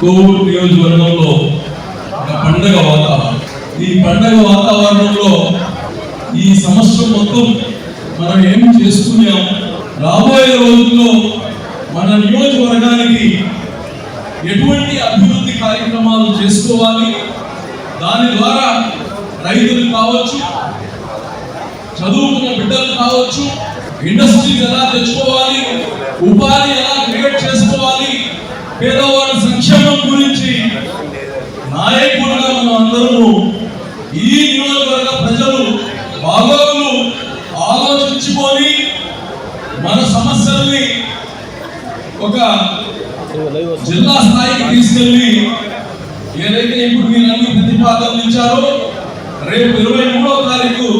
Covid నియోజకవర్గంలో ఒక పండగ వాతావరణం. ఈ పండగ వాతావరణంలో ఈ సంవత్సరం మొత్తం మనం ఏం చేసుకున్నాం? రాబోయే రోజుల్లో మన నియోజకవర్గానికి ఎటువంటి అభివృద్ధి కార్యక్రమాలు చేసుకోవాలి? దాని ద్వారా రైతులు కావచ్చు చదువుకున్న బిడ్డలు కావచ్చు ఇండస్ట్రీస్ ఎలా తెచ్చుకోవాలి ఉపాధి ఎలా పేదవాడి సంక్షేమం గురించి నాయకులుగా మనం అందరము ఈ నియోజకవర్గ ప్రజలు బాగోగులు ఆలోచించుకొని మన సమస్యల్ని ఒక జిల్లా స్థాయికి తీసుకెళ్ళి ఏదైతే ఇప్పుడు మీరు అన్ని ప్రతిపాదనలు ఇచ్చారో రేపు ఇరవై మూడో తారీఖు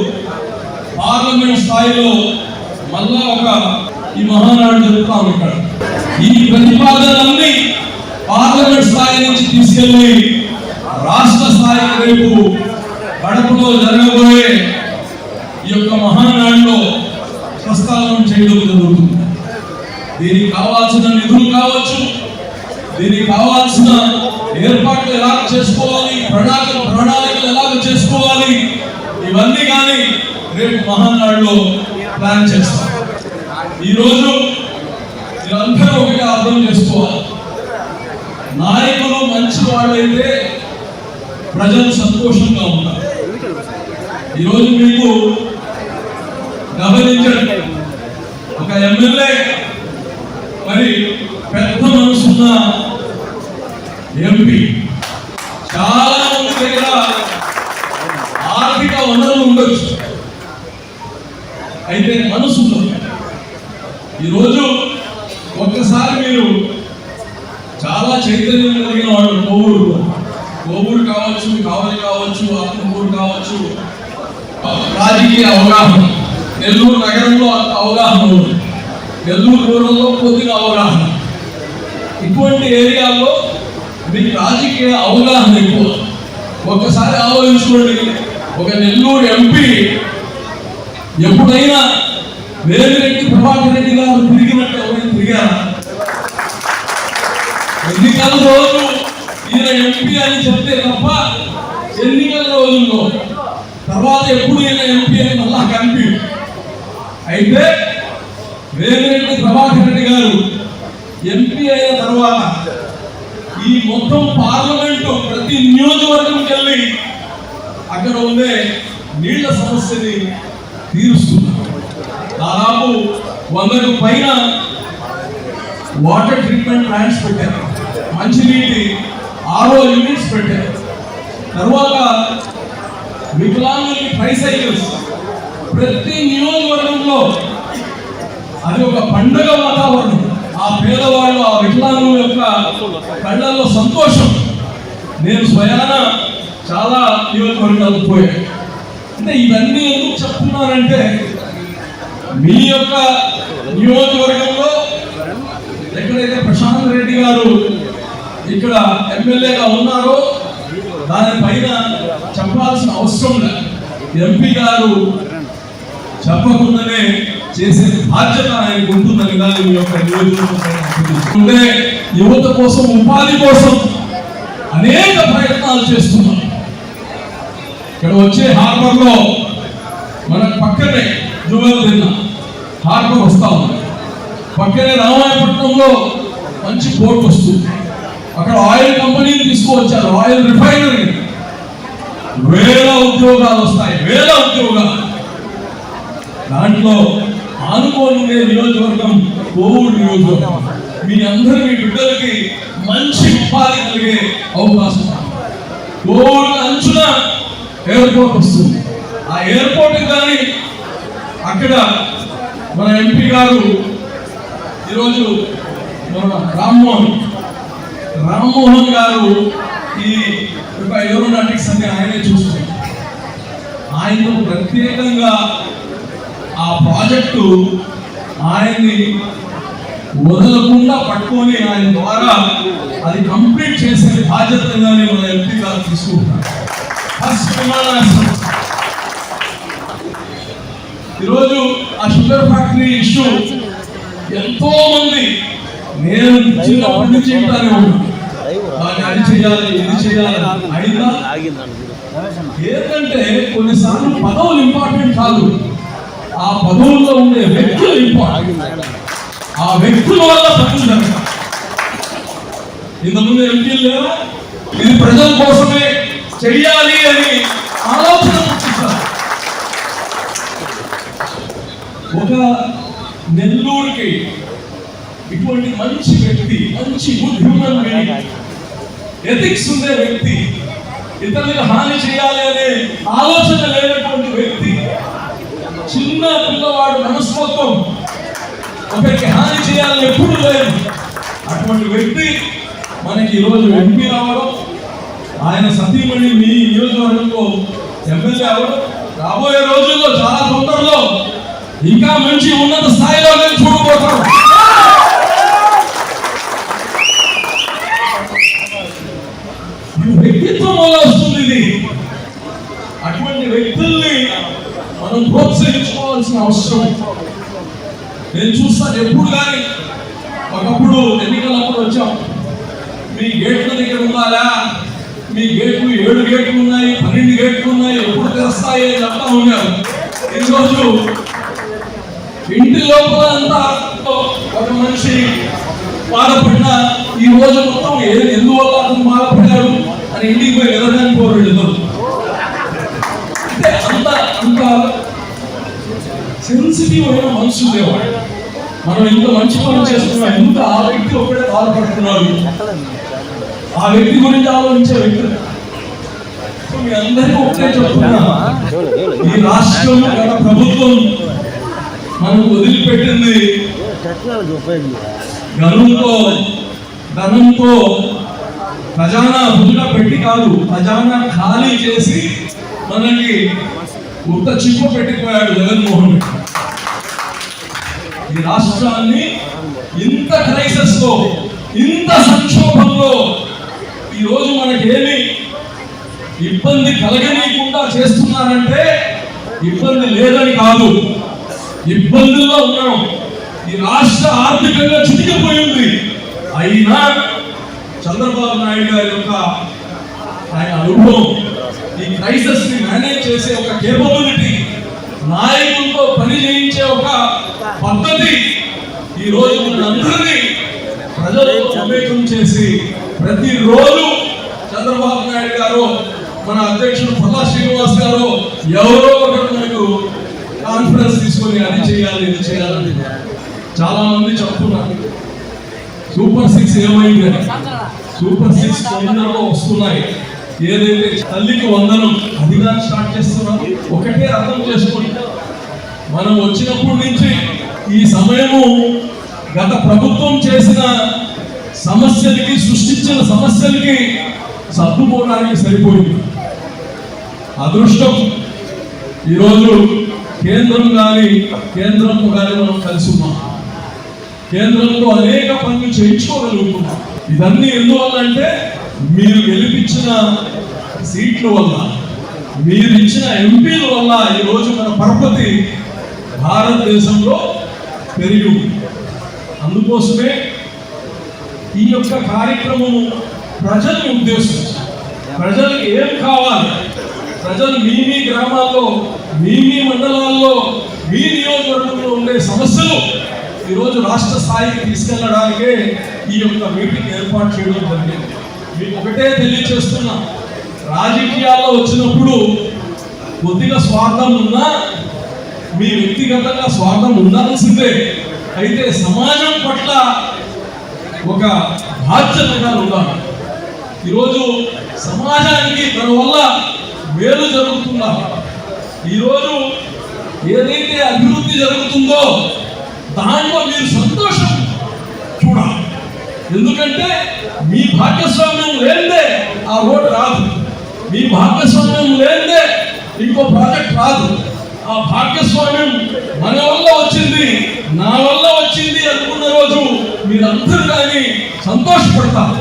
పార్లమెంట్ స్థాయిలో మళ్ళా ఒక ఈ మహానాడు జరుపుతాం ఇక్కడ ఈ ప్రతిపాదనలన్నీ పార్లమెంట్ స్థాయి నుంచి తీసుకెళ్ళి రాష్ట్ర స్థాయికి రేపు కడపలో జరగబోయే ఈ యొక్క మహానాడులో ప్రస్తావన చేయడం జరుగుతుంది. దీనికి కావాల్సిన నిధులు కావచ్చు దీనికి కావాల్సిన ఏర్పాట్లు ఎలా చేసుకోవాలి ప్రణాళిక ప్రణాళికలు ఎలా చేసుకోవాలి ఇవన్నీ కానీ రేపు మహానాడులో ప్లాన్ చేస్తాం. ఈరోజు మీరందరూ ఒకటి అర్థం చేసుకోవాలి. నాయకులు మంచి వాళ్ళైతే ప్రజలు సంతోషంగా ఉంటారు. ఈరోజు మీకు గమనించండి. ఒక ఎమ్మెల్యే మరి పెద్ద మనసున్న ఎంపీ. చాలా మంది దగ్గర ఆర్థిక వనరులు ఉండొచ్చు. అయితే మనసు ఉండదు ఈరోజు ఒక్కసారి మీరు చాలా చైతన్యం కలిగిన వాడు కోవూరు. కోవూరు కావచ్చు కావలి కావచ్చు ఆత్మకూరు కావచ్చు. రాజకీయ అవగాహన. నెల్లూరు నగరంలో అంత అవగాహన ఉంది. నెల్లూరు రూరల్లో కొద్దిగా అవగాహన. ఇటువంటి ఏరియాల్లో మీకు రాజకీయ అవగాహన ఎక్కువ. ఒక్కసారి ఆలోచించుకోండి. ఒక నెల్లూరు ఎంపీ ఎప్పుడైనా వేమిరెడ్డి ప్రభాకర్ రెడ్డి గారు తిరిగినట్టు ఎవరైనా తిరిగారా? ఎన్నికల రోజు ఈయన ఎంపీ అని చెప్తే తప్ప ఎన్నికల రోజుల్లో? తర్వాత ఎప్పుడు ఈయన ఎంపీ అని మళ్ళా కనిపి అయితే వేమిరెడ్డి ప్రభాకర్ రెడ్డి గారు ఎంపీ అయిన తర్వాత ఈ మొత్తం పార్లమెంటు ప్రతి నియోజకవర్గంకి వెళ్ళి అక్కడ ఉండే నీళ్ళ సమస్యని తీరుస్తున్నారు వందకు పైన వాటర్ ట్రీట్మెంట్ ప్లాంట్స్ పెట్టారు. మంచినీటి ఆరో యూనిట్స్ పెట్టారు. తర్వాత వికలాంగులకి ట్రైసైకిల్స్ ప్రతి నియోజకవర్గంలో అది ఒక పండుగ వాతావరణం. ఆ పేదవాళ్ళు ఆ వికలాంగుల యొక్క కళ్ళల్లో సంతోషం. నేను స్వయాన చాలా నియోజకవర్గాలు పోయాను. అంటే ఇవన్నీ ఎందుకు చెప్తున్నానంటే మీ యొక్క నియోజకవర్గంలో ఎక్కడైతే ప్రశాంత్ రెడ్డి గారు ఇక్కడ ఎమ్మెల్యేగా ఉన్నారో దానిపైన చెప్పాల్సిన అవసరం లేదు. ఎంపీ గారు చెప్పకుండానే చేసే బాధ్యత ఆయనకు ఉంటుందని కానీ మీ యొక్క నియోజకవర్గం యువత కోసం ఉపాధి కోసం అనేక ప్రయత్నాలు చేస్తున్నాం ఇక్కడ వచ్చే హార్బర్లో మన పక్కనే జువెల్ తిన్నా హార్ట్ వస్తా ఉంది పక్కనే రామాయపట్నంలో మంచి పోర్ట్ వస్తుంది. అక్కడ ఆయిల్ కంపెనీని తీసుకువచ్చారు. Oil refinery. వేల ఉద్యోగాలు వస్తాయి. వేల ఉద్యోగాలు. దాంట్లో ఆనుకోని నియోజకవర్గం కోవిడ్ నియోజకవర్గం. మీ అందరి మీ బిడ్డలకి మంచి ఉపాధి కలిగే అవకాశం కోవిడ్ అంచున ఎయిర్పోర్ట్ వస్తుంది. ఆ ఎయిర్పోర్ట్ కానీ అక్కడ మన ఎంపీ గారు ఈరోజు మన రామ్మోహన్ రామ్మోహన్ గారు ఈ యొక్క ఏరోనాటిక్స్ అన్ని ఆయనే చూస్తున్నారు. ఆయనతో ప్రత్యేకంగా ఆ ప్రాజెక్టు ఆయన్ని వదలకుండా పట్టుకొని ఆయన ద్వారా అది కంప్లీట్ చేసే బాధ్యతగానే మన ఎంపీ గారు తీసుకుంటున్నారు. ఫస్ట్ విమానాశ్రయం ఈరోజు ఆ షుగర్ ఫ్యాక్టరీ ఇష్యూ ఎంతో మంది నేను చిన్నప్పటి నుంచి ఇంటానే ఉన్నాను అది చేయాలి ఇది చేయాలి అయినా ఏంటంటే కొన్నిసార్లు పదవులు ఇంపార్టెంట్ కాదు. ఆ పదవుల్లో ఉండే వ్యక్తులు ఇంపార్టెంట్. ఆ వ్యక్తుల వల్ల పనులు జరగాలి ఇంతకుముందు ఎంపీలు లేవా ఇది ప్రజల కోసమే చెయ్యాలి అని ఆలోచన ఒక నెల్లూరుకి ఇటువంటి మంచి వ్యక్తి మంచి గుడ్ ఎథిక్స్ ఉండే వ్యక్తి ఇతరులకు హాని చేయాలి అనే ఆలోచన లేనటువంటి వ్యక్తి చిన్న పిల్లవాడు మనస్తత్వం ఒకరికి హాని చేయాలని ఎప్పుడు లేదు అటువంటి వ్యక్తి మనకి ఈరోజు ఎంపీ రావడం ఆయన సతీమణి మీ నియోజకవర్గంలో ఎమ్మెల్యే అవడం రాబోయే రోజుల్లో చాలా తొందరలో ఇంకా మంచి ఉన్నత స్థాయిలో నేను చూడబోతాను వ్యక్తిత్వం వల్ల వస్తుంది ఇది. అటువంటి వ్యక్తుల్ని మనం ప్రోత్సహించుకోవాల్సిన అవసరం. నేను చూస్తాను ఎప్పుడు కానీ. ఒకప్పుడు ఎన్నికలప్పుడు వచ్చాం. మీ గేట్ల దగ్గర ఉండాలా? మీ గేట్లు ఏడు గేట్లు ఉన్నాయి పన్నెండు గేట్లు ఉన్నాయి ఎప్పుడు తెరుస్తాయి అని చెప్తా ఉన్నారు. ఈరోజు ఒక మనిషి బాధపడిన ఈ రోజు మొత్తం ఎందువల్ల అతను బాధపడ్డాడు అని ఇంటికి పోయి వెళ్ళడానికి పోరు ఇద్దరు. అంటే అంత అంత సెన్సిటివ్ అయిన మనుషులు లేవాడు మనం ఇంత మంచి పనులు చేస్తున్నాం ఎందుకు ఆ వ్యక్తి ఒక్కడే బాధపడుతున్నాడు ఆ వ్యక్తి గురించి ఆలోచించే వ్యక్తి మీ అందరికీ ఒకటే చెప్తున్నా. ఈ రాష్ట్రం గత ప్రభుత్వం మనం వదిలిపెట్టింది ధనంతో ధనంతో ఖజానా బుద్ధ పెట్టి కాదు ఖజానా ఖాళీ చేసి మనకి ఉత్త చిప్పు పెట్టిపోయాడు జగన్మోహన్ రెడ్డి. ఈ రాష్ట్రాన్ని ఇంత క్రైసిస్లో ఇంత సంక్షోభంలో ఈ రోజు మనకేమి ఇబ్బంది కలగనీయకుండా చేస్తున్నారంటే ఇబ్బంది లేదని కాదు ఇబ్బందుల్లో ఉన్నాం. ఈ రాష్ట్ర ఆర్థికంగా చితికిపోయింది. అయినా చంద్రబాబు నాయుడు గారి యొక్క ఆయన అనుభవం ఈ క్రైసిస్ని మేనేజ్ చేసే ఒక కేపబిలిటీ నాయకులతో పని చేయించే ఒక పద్ధతి ఈ రోజు మనందరినీ ప్రజలు మమేకం చేసి ప్రతిరోజు చంద్రబాబు నాయుడు గారు మన అధ్యక్షుడు పల్లా శ్రీనివాస్ గారు ఎవరో ఒకరు మనకు కాన్ఫిడెన్స్ తీసుకొని అది చేయాలి ఇది చేయాలని చాలా మంది చెప్తున్నారు. సూపర్ సిక్స్ ఏమైంది సూపర్ సిక్స్ వస్తున్నాయి. ఏదైతే తల్లికి వందనం అది కానీ స్టార్ట్ చేస్తున్నాం ఒకటే అర్థం చేసుకోండి. మనం వచ్చినప్పటి నుంచి ఈ సమయము గత ప్రభుత్వం చేసిన సమస్యలకి సృష్టించిన సమస్యలకి సర్దుకోవడానికి సరిపోయింది. అదృష్టం. ఈరోజు కేంద్రం కానీ కేంద్రంతో కానీ మనం కలిసి ఉన్నాం. కేంద్రంలో అనేక పనులు చేయించుకోగలుగుతున్నాం. ఇవన్నీ ఎందువల్ల అంటే మీరు గెలిపించిన సీట్ల వల్ల మీరు ఇచ్చిన ఎంపీల వల్ల ఈరోజు మన పరపతి భారతదేశంలో పెరిగి ఉంది. అందుకోసమే ఈ యొక్క కార్యక్రమము ప్రజల్ని ఉద్దేశించి ప్రజలకు ఏం కావాలి? ప్రజలు మీ మీ గ్రామాల్లో మీ మీ మండలాల్లో మీ నియోజకవర్గంలో ఉండే సమస్యలు ఈరోజు రాష్ట్ర స్థాయికి తీసుకెళ్ళడానికే ఈ యొక్క మీటింగ్ ఏర్పాటు చేయడం జరిగింది. మీకు ఒకటే తెలియచేస్తున్నా రాజకీయాల్లో వచ్చినప్పుడు కొద్దిగా స్వార్థం ఉన్నా మీ వ్యక్తిగతంగా స్వార్థం ఉండాల్సిందే. అయితే సమాజం పట్ల ఒక బాధ్యతగా ఉండాలి. ఈరోజు సమాజానికి తన వల్ల మేలు జరుగుతుందా? ఈరోజు ఏదైతే అభివృద్ధి జరుగుతుందో దానిలో మీరు సంతోషం చూడాలి. ఎందుకంటే మీ భాగ్యస్వామ్యం లేదే ఆ రోడ్ రాదు. మీ భాగ్యస్వామ్యం లేదే ఇంకో ప్రాజెక్ట్ రాదు. ఆ భాగ్యస్వామ్యం మన వల్ల వచ్చింది నా వల్ల వచ్చింది అనుకున్న రోజు మీరందరూ కానీ సంతోషపడతారు.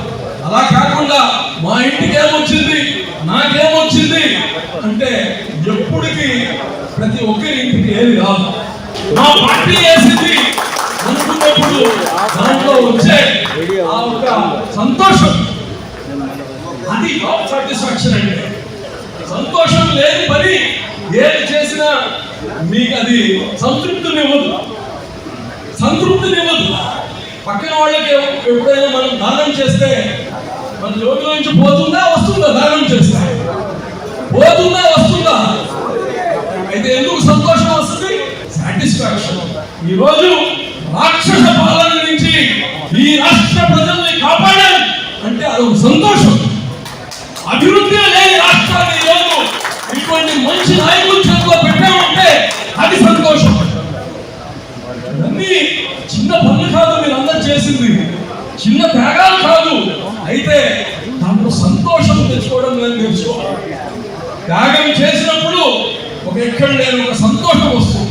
అలా కాకుండా మా ఇంటికి ఏమొచ్చింది నాకేమొచ్చింది అంటే ఎప్పటికీ ప్రతి ఒక్కరి ఇంటికి ఏది రాదు. నా పార్టీ వేసింది అనుకున్నప్పుడు దాంట్లో వచ్చే ఆ ఒక సంతోషం. అది జాబ్ సాటిస్ఫాక్షన్ అంటే సంతోషం లేని పని ఏది చేసినా మీకు అది సంతృప్తినివ్వదు. సంతృప్తినివ్వదు. పక్కన వాళ్ళకి ఎప్పుడైనా మనం దానం చేస్తే మన జోబిలో నుంచి పోతుందా వస్తుందా దానం చేస్తే? పోతుందా వస్తుందా? అయితే ఎందుకు సంతోషం డిస్ట్రాక్షన్ ఈరోజు ఈ రోజు రాక్షస పాలన నుంచి ఈ రాష్ట్ర ప్రజల్ని కాపాడాలి అంటే అదొక సంతోషం. అభివృద్ధి లేని రాష్ట్రాన్ని ఈరోజు ఇటువంటి మంచి నాయకులు చేతిలో పెట్టామంటే అది సంతోషం. ఇవన్నీ చిన్న పనులు కాదు మీరందరూ చేసింది. చిన్న త్యాగాలు కాదు. అయితే దాంట్లో సంతోషం తెచ్చుకోవడం నేను నేర్చుకోవాలి త్యాగం చేసినప్పుడు ఒక ఎక్కడ లేని ఒక సంతోషం వస్తుంది.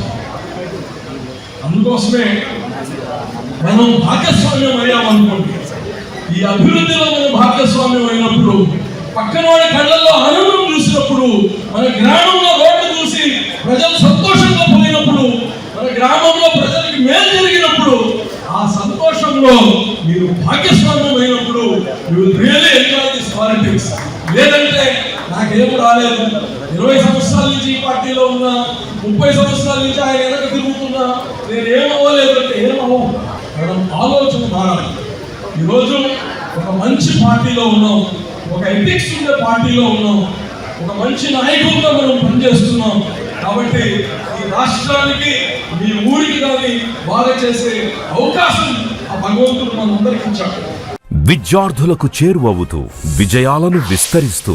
అందుకోసమే మనం భాగస్వామ్యం అయ్యామనుకోండి ఈ అభివృద్ధిలో మనం భాగస్వామ్యం అయినప్పుడు పక్కన వాళ్ళ కళ్ళల్లో ఆనందం చూసినప్పుడు మన గ్రామంలో రోడ్డు చూసి ప్రజలు సంతోషంగా పోయినప్పుడు మన గ్రామంలో ప్రజలకు మేలు జరిగినప్పుడు ఆ సంతోషంలో మీరు భాగస్వామ్యం అయినప్పుడు you really enjoy this politics లేదంటే నాకేం రాలేదు. ఇరవై సంవత్సరాల నుంచి ఈ పార్టీలో ఉన్నా ముప్పై సంవత్సరాల నుంచి ఆయన వెనక తిరుగుతున్నా నేను ఏం అంటే మనం ఆలోచన మారాలి. ఈరోజు ఒక మంచి పార్టీలో ఉన్నాం ఒక ఎథిక్స్ ఉండే పార్టీలో ఉన్నాం ఒక మంచి నాయకుడిగా మనం పనిచేస్తున్నాం. కాబట్టి ఈ రాష్ట్రానికి మీ ఊరికి కానీ బాగా చేసే అవకాశం ఆ భగవంతుడు మనందరికీ ఇచ్చాడు. విద్యార్థులకు చేరువవుతూ విజయాలను విస్తరిస్తూ